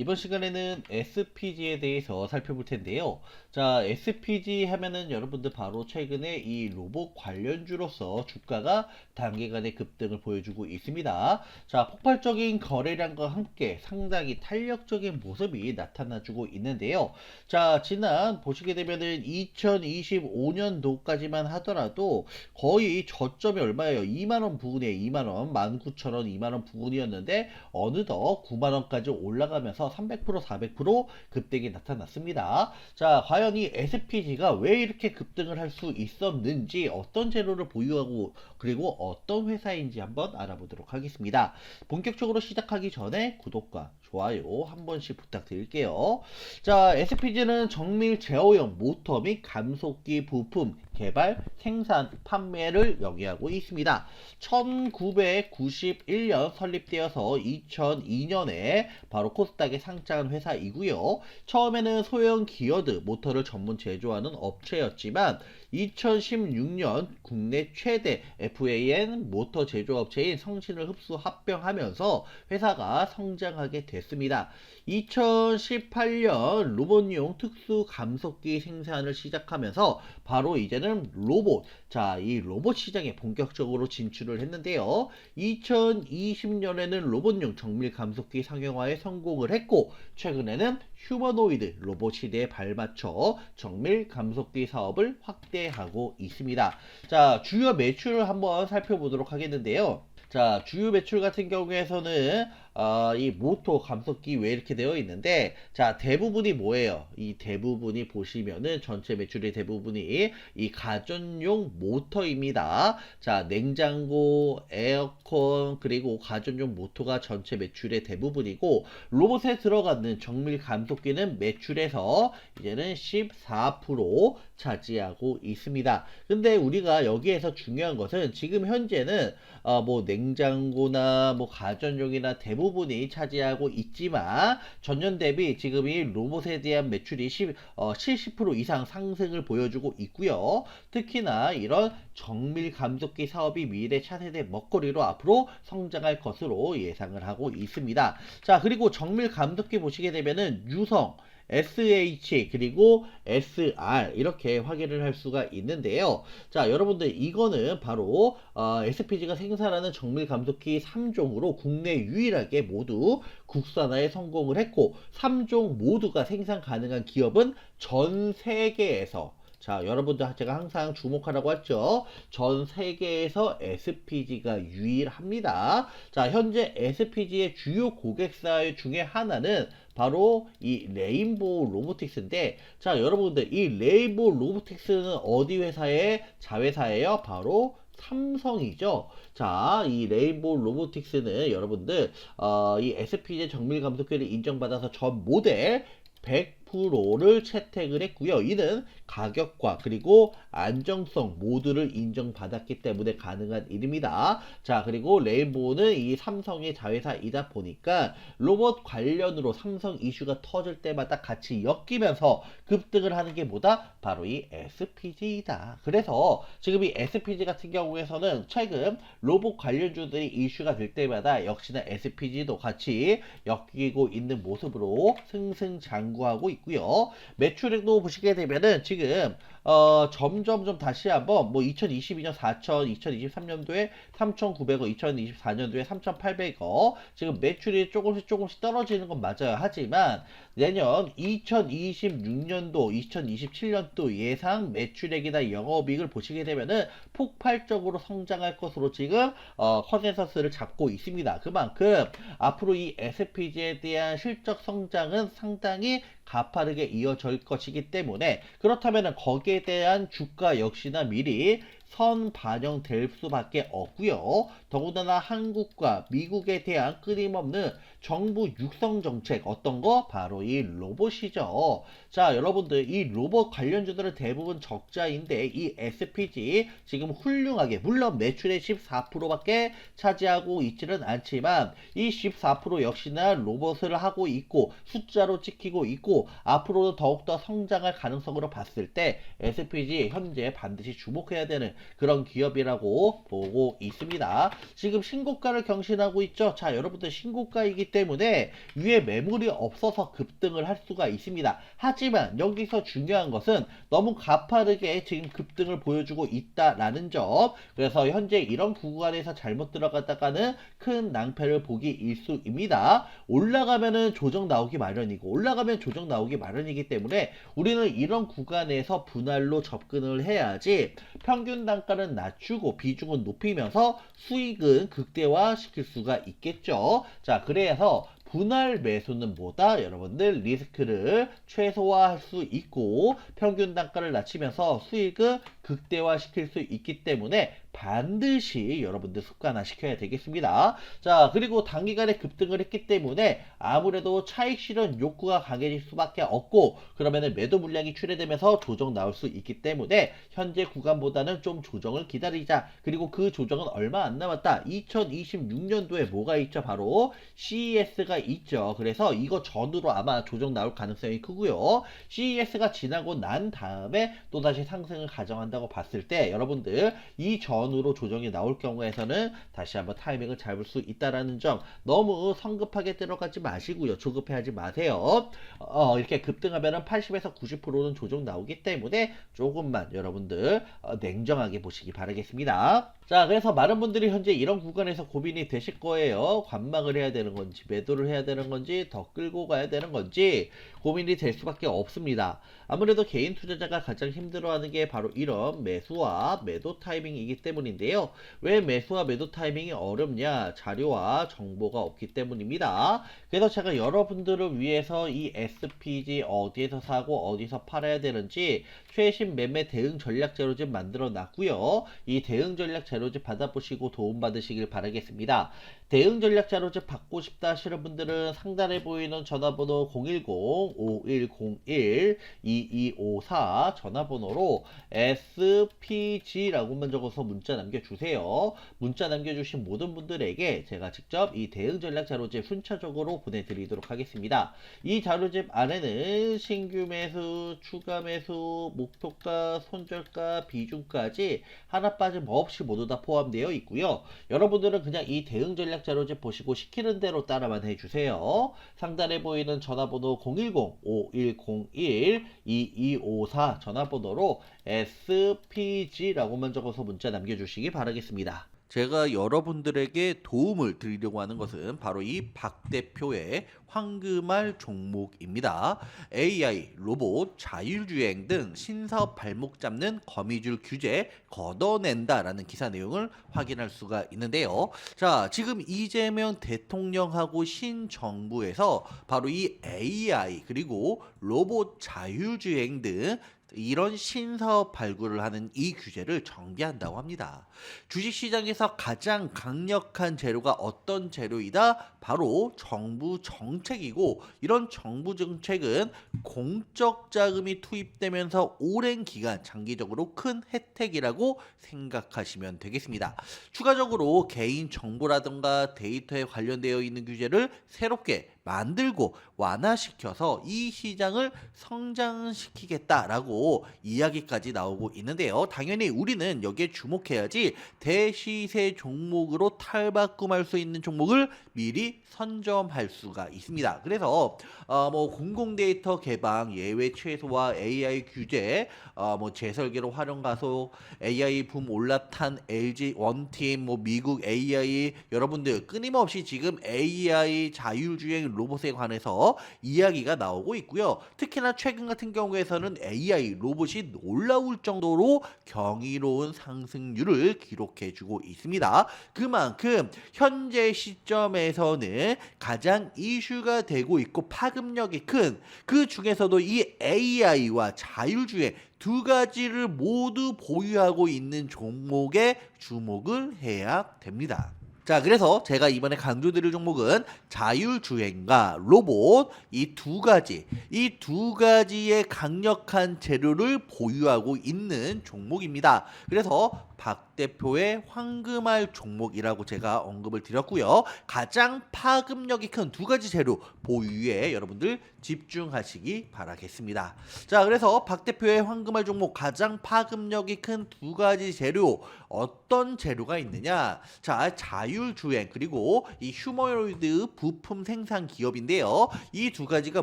이번 시간에는 SPG에 대해서 살펴볼 텐데요. 자, SPG 하면은 여러분들 바로 최근에 이 로봇 관련주로서 주가가 단기간에 급등을 보여주고 있습니다. 자, 폭발적인 거래량과 함께 상당히 탄력적인 모습이 나타나주고 있는데요. 자, 지난 보시게 되면은 2025년도까지만 하더라도 거의 저점이 얼마예요? 2만원 부근에 2만원, 19,000원, 2만원 부근이었는데 어느덧 9만원까지 올라가면서 300%, 400% 급등이 나타났습니다. 자, 과연 이 SPG가 왜 이렇게 급등을 할 수 있었는지, 어떤 재료를 보유하고, 그리고 어떤 회사인지 한번 알아보도록 하겠습니다. 본격적으로 시작하기 전에 구독과 좋아요 한 번씩 부탁드릴게요. 자, SPG는 정밀 제어형 모터 및 감속기 부품 개발, 생산, 판매를 영위하고 있습니다. 1991년 설립되어서 2002년에 바로 코스닥에 상장한 회사이고요. 처음에는 소형 기어드 모터를 전문 제조하는 업체였지만 2016년 국내 최대 FAN 모터 제조업체인 성신을 흡수 합병하면서 회사가 성장하게 됐습니다. 2018년 로봇용 특수 감속기 생산을 시작하면서 바로 이제는 로봇, 자, 이 로봇 시장에 본격적으로 진출을 했는데요. 2020년에는 로봇용 정밀 감속기 상용화에 성공을 했고, 최근에는 휴머노이드 로봇 시대에 발맞춰 정밀 감속기 사업을 확대하고 있습니다. 자, 주요 매출을 한번 살펴보도록 하겠는데요. 자, 주요 매출 같은 경우에서는 어, 이 모토 감속기 왜 이렇게 되어 있는데 자 대부분이 뭐예요? 이 대부분이 보시면은 전체 매출의 대부분이 이 가전용 모터입니다. 자 냉장고, 에어컨 그리고 가전용 모터가 전체 매출의 대부분이고 로봇에 들어가는 정밀 감속기는 매출에서 이제는 14% 차지하고 있습니다. 근데 우리가 여기에서 중요한 것은 지금 현재는 어, 뭐 냉장고나 뭐 가전용이나 대부분 이 차지하고 있지만 전년 대비 지금 이 로봇에 대한 매출이 10, 어, 70% 이상 상승을 보여주고 있고요. 특히나 이런 정밀 감속기 사업이 미래 차세대 먹거리로 앞으로 성장할 것으로 예상을 하고 있습니다. 자, 그리고 정밀 감속기 보시게 되면은 유성 SH 그리고 SR 이렇게 확인을 할 수가 있는데요. 자, 여러분들 이거는 바로 어, SPG가 생산하는 정밀 감속기 3종으로 국내 유일하게 모두 국산화에 성공을 했고 3종 모두가 생산 가능한 기업은 전 세계에서 자, 여러분들 제가 항상 주목하라고 했죠. 전 세계에서 SPG가 유일합니다. 자, 현재 SPG의 주요 고객사 중에 하나는 바로 이 레인보우 로보틱스인데 자 여러분들 이 레인보우 로보틱스는 어디 회사의 자회사예요? 바로 삼성이죠. 자, 이 레인보우 로보틱스는 여러분들 어, 이 SPJ 정밀 감속기를 인정받아서 전 모델 100% 를 채택을 했고요. 이는 가격과 그리고 안정성 모두를 인정받았기 때문에 가능한 일입니다. 자, 그리고 레인보우는 이 삼성의 자회사이다 보니까 로봇 관련으로 삼성 이슈가 터질 때마다 같이 엮이면서 급등을 하는 게 뭐다? 바로 이 SPG이다. 그래서 지금 이 SPG 같은 경우에서는 최근 로봇 관련주들이 이슈가 될 때마다 역시나 SPG도 같이 엮이고 있는 모습으로 승승장구하고 있고 요. 매출액도 보시게 되면은 지금 어, 점점 좀 다시 한번 뭐 2022년 4천, 2023년도에 3,900억, 2024년도에 3,800억 지금 매출이 조금씩 조금씩 떨어지는 건 맞아요. 하지만 내년 2026년도, 2027년도 예상 매출액이나 영업이익을 보시게 되면은 폭발적으로 성장할 것으로 지금 어, 컨센서스를 잡고 있습니다. 그만큼 앞으로 이 SPG에 대한 실적 성장은 상당히 가파르게 이어질 것이기 때문에 그렇다면 거기에 대한 주가 역시나 미리 선 반영될 수밖에 없고요. 더군다나 한국과 미국에 대한 끊임없는 정부 육성 정책 어떤 거 바로 이 로봇이죠. 자, 여러분들 이 로봇 관련주들은 대부분 적자인데 이 SPG 지금 훌륭하게 물론 매출의 14%밖에 차지하고 있지는 않지만 이 14% 역시나 로봇을 하고 있고 숫자로 찍히고 있고 앞으로도 더욱더 성장할 가능성으로 봤을 때 SPG 현재 반드시 주목해야 되는 그런 기업이라고 보고 있습니다. 지금 신고가를 경신하고 있죠. 자, 여러분들 신고가이기 때문에 위에 매물이 없어서 급등을 할 수가 있습니다. 하지만 여기서 중요한 것은 너무 가파르게 지금 급등을 보여주고 있다라는 점. 그래서 현재 이런 구간에서 잘못 들어갔다가는 큰 낭패를 보기 일수입니다. 올라가면은 조정 나오기 마련이고 올라가면 조정 나오기 마련이기 때문에 우리는 이런 구간에서 분할로 접근을 해야지 평균 단가는 낮추고 비중은 높이면서 수익은 극대화 시킬 수가 있겠죠. 자, 그래서 분할 매수는 뭐다? 여러분들 리스크를 최소화할 수 있고 평균 단가를 낮추면서 수익을 극대화 시킬 수 있기 때문에 반드시 여러분들 습관화 시켜야 되겠습니다. 자, 그리고 단기간에 급등을 했기 때문에 아무래도 차익 실현 욕구가 강해질 수밖에 없고 그러면은 매도 물량이 출회되면서 조정 나올 수 있기 때문에 현재 구간보다는 좀 조정을 기다리자. 그리고 그 조정은 얼마 안 남았다. 2026년도에 뭐가 있죠? 바로 CES가 있죠. 그래서 이거 전후로 아마 조정 나올 가능성이 크고요. CES가 지나고 난 다음에 또다시 상승을 가정한다 고 봤을 때 여러분들 이 전후로 조정이 나올 경우에서는 다시 한번 타이밍을 잡을 수 있다라는 점 너무 성급하게 들어가지 마시고요. 조급해하지 마세요. 어, 이렇게 급등하면은 80에서 90%는 조정 나오기 때문에 조금만 여러분들 어, 냉정하게 보시기 바라겠습니다. 자, 그래서 많은 분들이 현재 이런 구간에서 고민이 되실 거예요. 관망을 해야 되는 건지, 매도를 해야 되는 건지, 더 끌고 가야 되는 건지, 고민이 될 수밖에 없습니다. 아무래도 개인 투자자가 가장 힘들어하는 게 바로 이런 매수와 매도 타이밍이기 때문인데요. 왜 매수와 매도 타이밍이 어렵냐? 자료와 정보가 없기 때문입니다. 그래서 제가 여러분들을 위해서 이 SPG 어디에서 사고 어디서 팔아야 되는지 최신 매매 대응 전략 자료집 만들어 놨고요. 이 대응 전략 자료집 받아보시고 도움 받으시길 바라겠습니다. 대응 전략 자료집 받고 싶다 하시는 분들은 상단에 보이는 전화번호 010-5101-2254 전화번호로 SPG라고만 적어서 문자 남겨주세요. 문자 남겨주신 모든 분들에게 제가 직접 이 대응 전략 자료집 순차적으로 보내드리도록 하겠습니다. 이 자료집 안에는 신규 매수, 추가 매수, 목표가, 손절가, 비중까지 하나 빠짐 없이 모두 다 포함되어 있고요. 여러분들은 그냥 이 대응 전략 자료집 보시고 시키는 대로 따라만 해주세요. 상단에 보이는 전화번호 010-5101-2254 전화번호로 SPG라고만 적어서 문자 남겨주시기 바라겠습니다. 제가 여러분들에게 도움을 드리려고 하는 것은 바로 이 박 대표의 황금알 종목입니다. AI, 로봇, 자율주행 등 신사업 발목 잡는 거미줄 규제 걷어낸다라는 기사 내용을 확인할 수가 있는데요. 자, 지금 이재명 대통령하고 신정부에서 바로 이 AI 그리고 로봇 자율주행 등 이런 신사업 발굴을 하는 이 규제를 정비한다고 합니다. 주식시장에서 가장 강력한 재료가 어떤 재료이다? 바로 정부 정책이고 이런 정부 정책은 공적 자금이 투입되면서 오랜 기간 장기적으로 큰 혜택이라고 생각하시면 되겠습니다. 추가적으로 개인 정보라든가 데이터에 관련되어 있는 규제를 새롭게 만들고 완화시켜서 이 시장을 성장시키겠다라고 이야기까지 나오고 있는데요. 당연히 우리는 여기에 주목해야지 대시세 종목으로 탈바꿈할 수 있는 종목을 미리 선점할 수가 있습니다. 그래서 어, 뭐 공공 데이터 개방, 예외 최소화, AI 규제, 어, 뭐 재설계로 활용 가속, AI 붐 올라탄 LG 원팀, 뭐 미국 AI 여러분들 끊임없이 지금 AI 자율주행 로봇에 관해서 이야기가 나오고 있고요. 특히나 최근 같은 경우에서는 AI 로봇이 놀라울 정도로 경이로운 상승률을 기록해주고 있습니다. 그만큼 현재 시점에서는 가장 이슈가 되고 있고 파급력이 큰 그 중에서도 이 AI와 자율주행 두 가지를 모두 보유하고 있는 종목에 주목을 해야 됩니다. 자, 그래서 제가 이번에 강조드릴 종목은 자율주행과 로봇 이 두 가지, 이 두 가지의 강력한 재료를 보유하고 있는 종목입니다. 그래서 박 대표의 황금알 종목이라고 제가 언급을 드렸고요. 가장 파급력이 큰 두 가지 재료 보유에 여러분들 집중하시기 바라겠습니다. 자, 그래서 박 대표의 황금알 종목 가장 파급력이 큰 두 가지 재료 어떤 재료가 있느냐? 자, 자율주행 그리고 이 휴머노이드 부품 생산 기업인데요. 이 두 가지가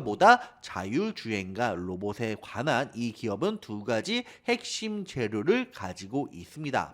뭐다? 자율주행과 로봇에 관한 이 기업은 두 가지 핵심 재료를 가지고 있습니다.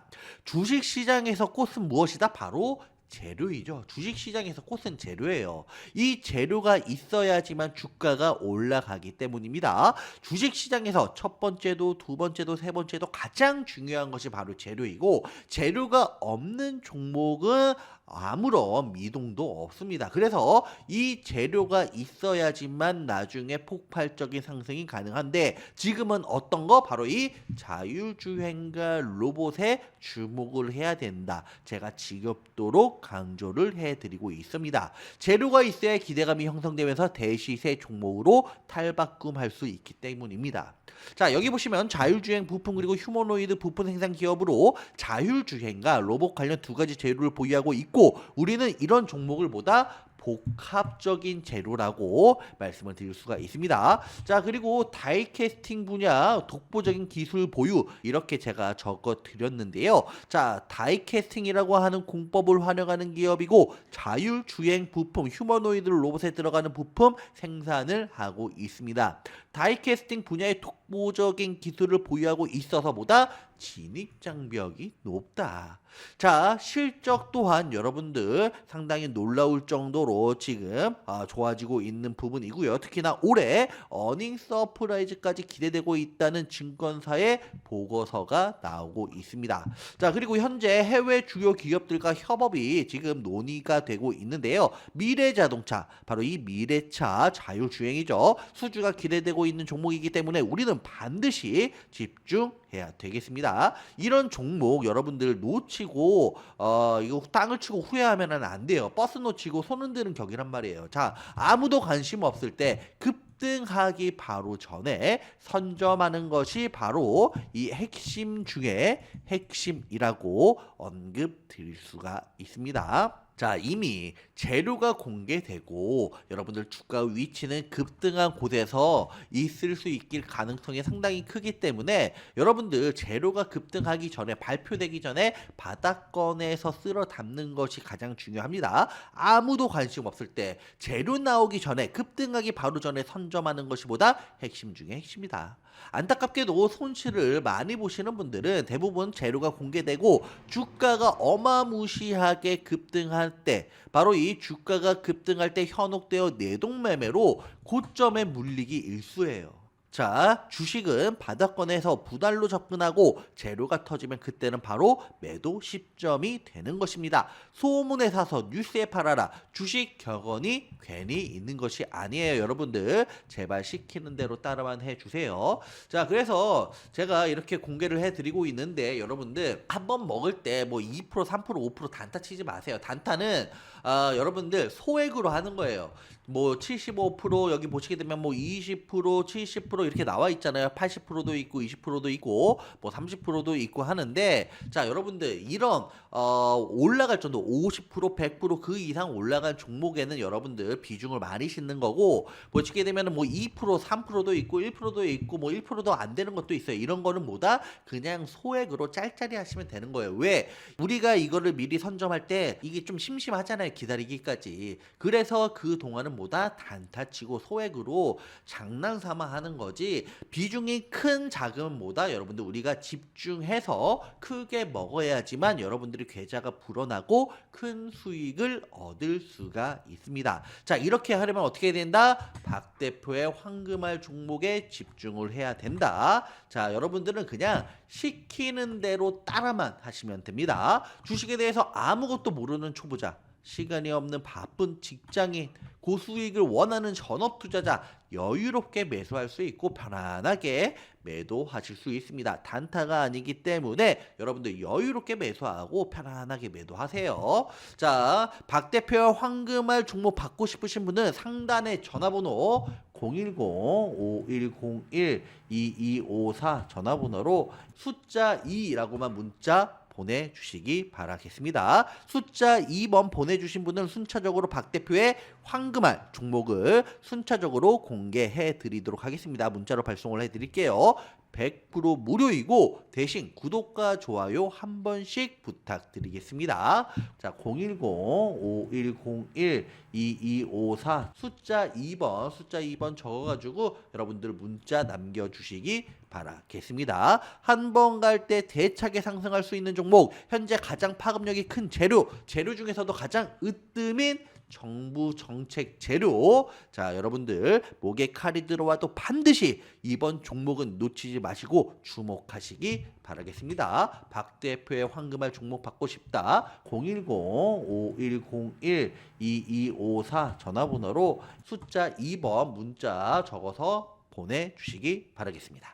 주식 시장에서 꽃은 무엇이다? 바로 재료이죠. 주식 시장에서 꽃은 재료예요. 이 재료가 있어야지만 주가가 올라가기 때문입니다. 주식 시장에서 첫 번째도 두 번째도 세 번째도 가장 중요한 것이 바로 재료이고 재료가 없는 종목은 아무런 미동도 없습니다. 그래서 이 재료가 있어야지만 나중에 폭발적인 상승이 가능한데 지금은 어떤 거 바로 이 자율주행과 로봇에 주목을 해야 된다. 제가 지겹도록 강조를 해드리고 있습니다. 재료가 있어야 기대감이 형성되면서 대시세 종목으로 탈바꿈할 수 있기 때문입니다. 자 여기 보시면 자율주행 부품 그리고 휴머노이드 부품 생산 기업으로 자율주행과 로봇 관련 두 가지 재료를 보유하고 있고 우리는 이런 종목을 보다 복합적인 재료라고 말씀을 드릴 수가 있습니다. 자, 그리고 다이캐스팅 분야 독보적인 기술 보유 이렇게 제가 적어 드렸는데요. 자, 다이캐스팅이라고 하는 공법을 활용하는 기업이고 자율 주행 부품 휴머노이드 로봇에 들어가는 부품 생산을 하고 있습니다. 다이캐스팅 분야의 독보적인 기술을 보유하고 있어서 보다 진입 장벽이 높다. 자, 실적 또한 여러분들 상당히 놀라울 정도로 지금 아, 좋아지고 있는 부분이고요. 특히나 올해 어닝 서프라이즈까지 기대되고 있다는 증권사의 보고서가 나오고 있습니다. 자, 그리고 현재 해외 주요 기업들과 협업이 지금 논의가 되고 있는데요. 미래 자동차, 바로 이 미래차 자율주행이죠. 수주가 기대되고 있는 종목이기 때문에 우리는 반드시 집중 해야 되겠습니다. 이런 종목 여러분들 놓치고 어 이거 땅을 치고 후회하면은 안 돼요. 버스 놓치고 손 흔드는 격이란 말이에요. 자, 아무도 관심 없을 때 급등하기 바로 전에 선점하는 것이 바로 이 핵심 중에 핵심이라고 언급 드릴 수가 있습니다. 자, 이미 재료가 공개되고 여러분들 주가 위치는 급등한 곳에서 있을 수 있길 가능성이 상당히 크기 때문에 여러분들 재료가 급등하기 전에 발표되기 전에 바닥권에서 쓸어 담는 것이 가장 중요합니다. 아무도 관심 없을 때 재료 나오기 전에 급등하기 바로 전에 선점하는 것이보다 핵심 중에 핵심이다. 안타깝게도 손실을 많이 보시는 분들은 대부분 재료가 공개되고 주가가 어마무시하게 급등할 때 바로 이 주가가 급등할 때 현혹되어 내동매매로 고점에 물리기 일수예요. 자, 주식은 바닥권에서 부달로 접근하고 재료가 터지면 그때는 바로 매도 시점이 되는 것입니다. 소문에 사서 뉴스에 팔아라. 주식 격언이 괜히 있는 것이 아니에요, 여러분들. 제발 시키는 대로 따라만 해 주세요. 자, 그래서 제가 이렇게 공개를 해 드리고 있는데 여러분들 한 번 먹을 때 뭐 2%, 3%, 5% 단타 치지 마세요. 단타는 아, 여러분들 소액으로 하는 거예요. 뭐 75% 여기 보시게 되면 뭐 20%, 70% 이렇게 나와 있잖아요. 80%도 있고 20%도 있고 뭐 30%도 있고 하는데 자, 여러분들 이런 어 올라갈 정도 50%, 100%그 이상 올라간 종목에는 여러분들 비중을 많이 싣는 거고 보시게 되면은 뭐 2%, 3%도 있고 1%도 있고 뭐 1%도 안 되는 것도 있어요. 이런 거는 뭐다? 그냥 소액으로 짤짤이 하시면 되는 거예요. 왜? 우리가 이거를 미리 선점할 때 이게 좀 심심하잖아요. 기다리기까지. 그래서 그 동안은 뭐다? 단타치고 소액으로 장난 삼아 하는 거지. 비중이 큰 자금은 뭐다? 여러분들 우리가 집중해서 크게 먹어야지만 여러분들이 계좌가 불어나고 큰 수익을 얻을 수가 있습니다. 자, 이렇게 하려면 어떻게 해야 된다? 박 대표의 황금알 종목에 집중을 해야 된다. 자, 여러분들은 그냥 시키는 대로 따라만 하시면 됩니다. 주식에 대해서 아무것도 모르는 초보자 시간이 없는 바쁜 직장인, 고수익을 원하는 전업 투자자 여유롭게 매수할 수 있고 편안하게 매도하실 수 있습니다. 단타가 아니기 때문에 여러분들 여유롭게 매수하고 편안하게 매도하세요. 자, 박 대표와 황금알 종목 받고 싶으신 분은 상단에 전화번호 010-5101-2254 전화번호로 숫자 2라고만 문자 보내주시기 바라겠습니다. 숫자 2번 보내주신 분은 순차적으로 박 대표의 황금알 종목을 순차적으로 공개해 드리도록 하겠습니다. 문자로 발송을 해 드릴게요. 100% 무료이고 대신 구독과 좋아요 한 번씩 부탁드리겠습니다. 자, 010-5101-2254 숫자 2번 숫자 2번 적어가지고 여러분들 문자 남겨주시기 바라겠습니다. 한 번 갈 때 대차게 상승할 수 있는 종목 현재 가장 파급력이 큰 재료 재료 중에서도 가장 으뜸인 정부 정책 재료 자 여러분들 목에 칼이 들어와도 반드시 이번 종목은 놓치지 마시고 주목하시기 바라겠습니다. 박 대표의 황금알 종목 받고 싶다 010-5101-2254 전화번호로 숫자 2번 문자 적어서 보내주시기 바라겠습니다.